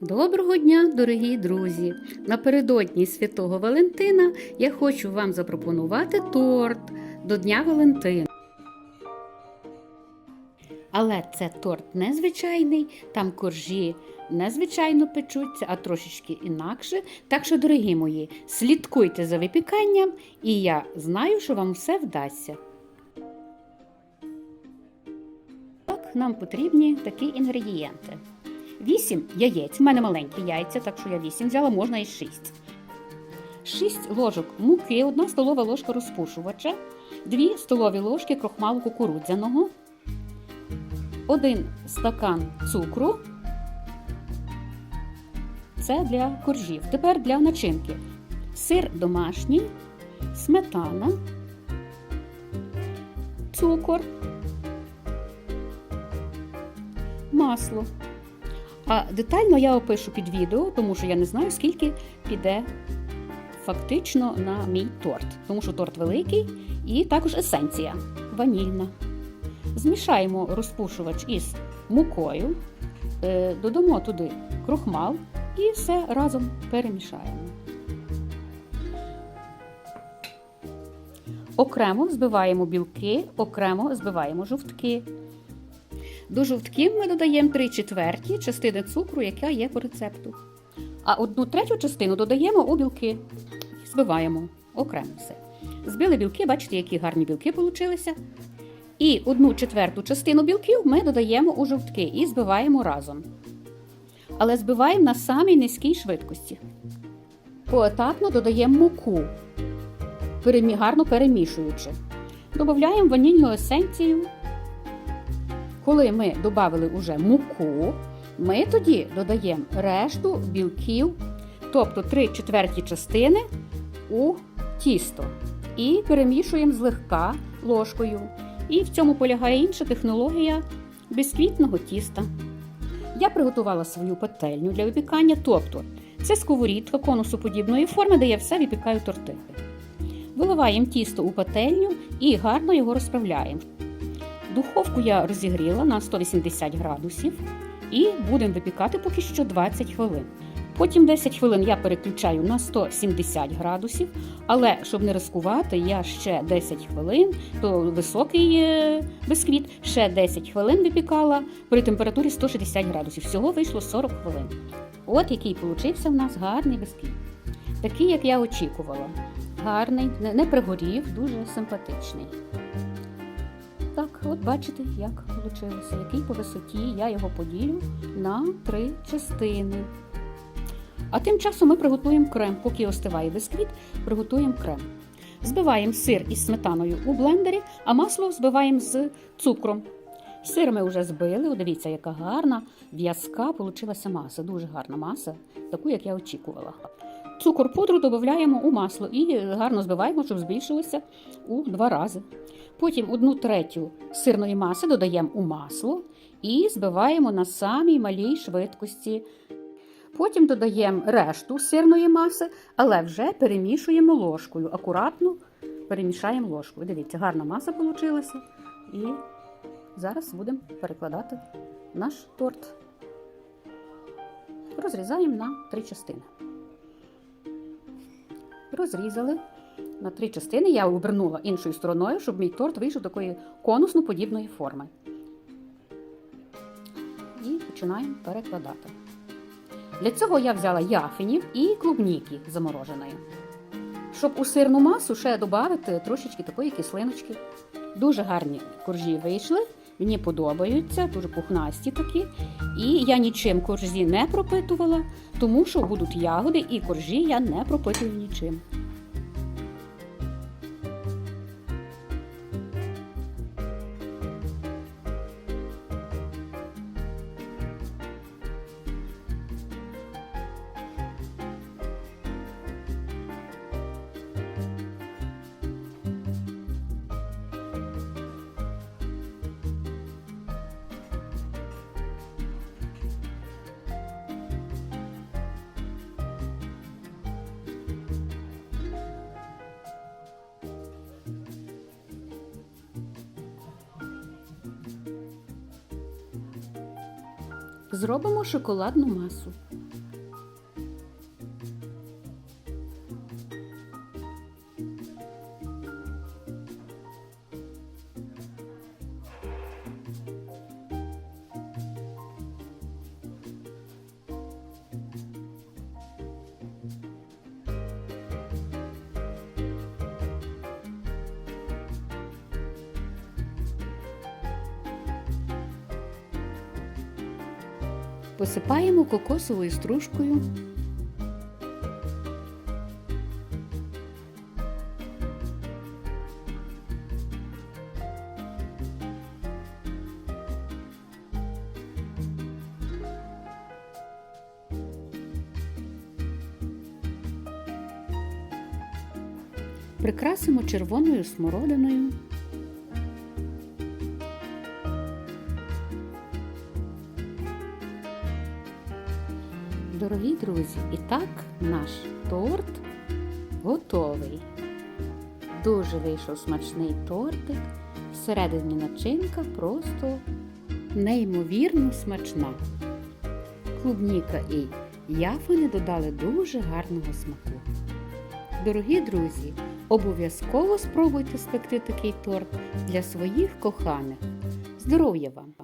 Доброго дня, дорогі друзі! Напередодні Святого Валентина я хочу вам запропонувати торт до Дня Валентина. Але це торт незвичайний, там коржі незвичайно печуться, а трошечки інакше. Так що, дорогі мої, слідкуйте за випіканням, і я знаю, що вам все вдасться. Так, нам потрібні такі інгредієнти. 8 яєць. У мене маленькі яйця, так що я 8 взяла, можна і 6. 6 ложок муки, 1 столова ложка розпушувача, 2 столові ложки крохмалу кукурудзяного, 1 стакан цукру. Це для коржів. Тепер для начинки. Сир домашній, сметана, цукор, масло. А детально я опишу під відео, тому що я не знаю, скільки піде фактично на мій торт. Тому що торт великий і також есенція ванільна. Змішаємо розпушувач із мукою, е, додамо туди крохмал і все разом перемішаємо. Окремо збиваємо білки, окремо збиваємо жовтки. До жовтків ми додаємо 3 четверті частини цукру, яка є по рецепту. А одну третю частину додаємо у білки. Збиваємо окремо все. Збили білки, бачите, які гарні білки получилися. І одну четверту частину білків ми додаємо у жовтки і збиваємо разом. Але збиваємо на самій низькій швидкості. Поетапно додаємо муку, гарно перемішуючи. Додаємо ванільну есенцію. Коли ми додали уже муку, ми тоді додаємо решту білків, тобто 3 четверті частини у тісто. І перемішуємо злегка ложкою. І в цьому полягає інша технологія бісквітного тіста. Я приготувала свою пательню для випікання, тобто це сковорідка конусоподібної форми, де я все випікаю торти. Виливаємо тісто у пательню і гарно його розправляємо. Духовку я розігріла на 180 градусів і будемо випікати поки що 20 хвилин. Потім 10 хвилин я переключаю на 170 градусів, але щоб не ризикувати, я ще 10 хвилин, то високий е, бисквіт, ще 10 хвилин випікала при температурі 160 градусів. Всього вийшло 40 хвилин. От який получився в нас гарний бисквіт. Такий, як я очікувала. Гарний, не пригорів, дуже симпатичний. Так, от бачите, як вийшло, який по висоті я його поділю на три частини. А тим часом ми приготуємо крем. Поки остиває бисквіт, приготуємо крем. Збиваємо сир із сметаною у блендері, а масло збиваємо з цукром. Сир ми вже збили. О, Дивіться, яка гарна в'язка получилася маса. Дуже гарна маса, таку, як я очікувала. Цукор пудру додаємо у масло і гарно збиваємо, щоб збільшилося у два рази. Потім одну третю сирної маси додаємо у масло і збиваємо на самій малій швидкості. Потім додаємо решту сирної маси, але вже перемішуємо ложкою. Акуратно перемішаємо ложкою. Дивіться, гарна маса вийшла. І зараз будемо перекладати наш торт. Розрізаємо на три частини. Розрізали на три частини. Я обернула іншою стороною, щоб мій торт вийшов такої конусно-подібної форми. І починаємо перекладати. Для цього я взяла яфинів і клубніки замороженої. Щоб у сирну масу ще додати трошечки такої кислиночки. Дуже гарні коржі вийшли, мені подобаються, дуже пухнасті такі. І я нічим коржі не пропитувала, тому що будуть ягоди, і коржі я не пропитую нічим. Зробимо шоколадну масу. Посипаємо кокосовою стружкою. Прикрасимо червоною смородиною. Дорогі друзі, і так наш торт готовий. Дуже вийшов смачний тортик. Всередині начинка просто неймовірно смачна. Клубніка і яфини додали дуже гарного смаку. Дорогі друзі, обов'язково спробуйте спекти такий торт для своїх коханих. Здоров'я вам!